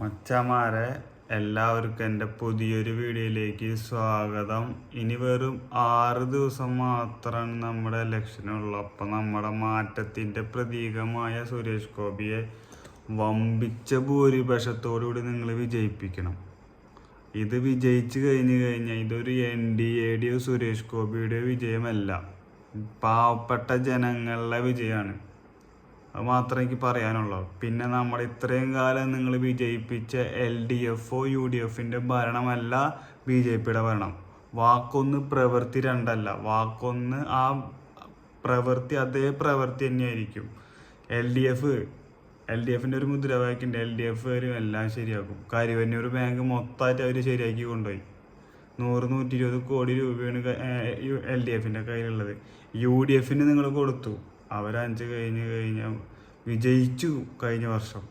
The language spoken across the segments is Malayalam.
മച്ചമാരെ എല്ലാവർക്കും എന്റെ പുതിയൊരു വീഡിയോയിലേക്ക് സ്വാഗതം. ഇനി വെറും ആറ് ദിവസം മാത്രമാണ് നമ്മുടെ ഇലക്ഷനുള്ളൂ. അപ്പം നമ്മുടെ മാറ്റത്തിന്റെ പ്രതീകമായ സുരേഷ് ഗോപിയെ വമ്പിച്ച ഭൂരിപക്ഷത്തോടുകൂടി നിങ്ങൾ വിജയിപ്പിക്കണം. ഇത് വിജയിച്ചു കഴിഞ്ഞു കഴിഞ്ഞാൽ ഇതൊരു എൻ ഡി എ ഡിയോ സുരേഷ് ഗോപിയുടെ വിജയമല്ല. പാവപ്പെട്ട ജനങ്ങളുടെ വിജയമാണ്. മാത്രമേ എനിക്ക് പറയാനുള്ളൂ. പിന്നെ നമ്മൾ ഇത്രയും കാലം നിങ്ങൾ വിജയിപ്പിച്ച എൽ ഡി എഫോ യു ഡി എഫിന്റെ ഭരണമല്ല ബി ജെ പിയുടെ ഭരണം. വാക്കൊന്ന് പ്രവൃത്തി രണ്ടല്ല. വാക്കൊന്ന് ആ പ്രവൃത്തി അതേ പ്രവൃത്തി തന്നെയായിരിക്കും. L D F L D എഫിന്റെ ഒരു മുദ്രാവാക്യമുണ്ട്. എൽ ഡി എഫ് വരും എല്ലാം ശരിയാക്കും. കരുവന്നൂർ ബാങ്ക് മൊത്തമായിട്ട് അവർ ശരിയാക്കി കൊണ്ടുപോയി. നൂറ് നൂറ്റി ഇരുപത് കോടി രൂപയാണ് എൽ ഡി എഫിന്റെ കയ്യിലുള്ളത്. യു ഡി എഫിന് നിങ്ങൾ കൊടുത്തു. അവരഞ്ച് കഴിഞ്ഞ് കഴിഞ്ഞ വിജയിച്ചു കഴിഞ്ഞ വർഷം.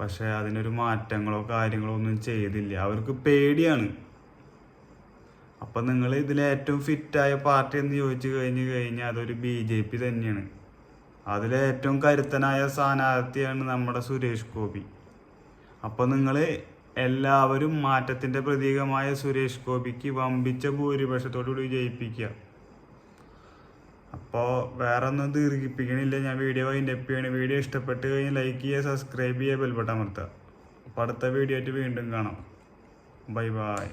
പക്ഷേ അതിനൊരു മാറ്റങ്ങളോ കാര്യങ്ങളോ ഒന്നും ചെയ്തില്ല. അവർക്ക് പേടിയാണ്. അപ്പം നിങ്ങൾ ഇതിൽ ഏറ്റവും ഫിറ്റായ പാർട്ടി എന്ന് ചോദിച്ചു കഴിഞ്ഞ് കഴിഞ്ഞാൽ അതൊരു ബി ജെ പി തന്നെയാണ്. അതിലേറ്റവും കരുത്തനായ സ്ഥാനാർത്ഥിയാണ് നമ്മുടെ സുരേഷ് ഗോപി. അപ്പം നിങ്ങൾ എല്ലാവരും മാറ്റത്തിന്റെ പ്രതീകമായ സുരേഷ് ഗോപിക്ക് വമ്പിച്ച ഭൂരിപക്ഷത്തോടുകൂടി വിജയിപ്പിക്കുക. അപ്പോൾ വേറെ ഒന്നും ദീർഘിപ്പിക്കണില്ല ഞാൻ വീഡിയോ വൈൻഡപ്പ് ചെയ്യണം. വീഡിയോ ഇഷ്ടപ്പെട്ട് കഴിഞ്ഞാൽ ലൈക്ക് ചെയ്യുക സബ്സ്ക്രൈബ് ചെയ്യുക ബെൽബട്ടൺ അമർത്തുക. അപ്പോൾ അടുത്ത വീഡിയോ ആയിട്ട് വീണ്ടും കാണാം. Bye bye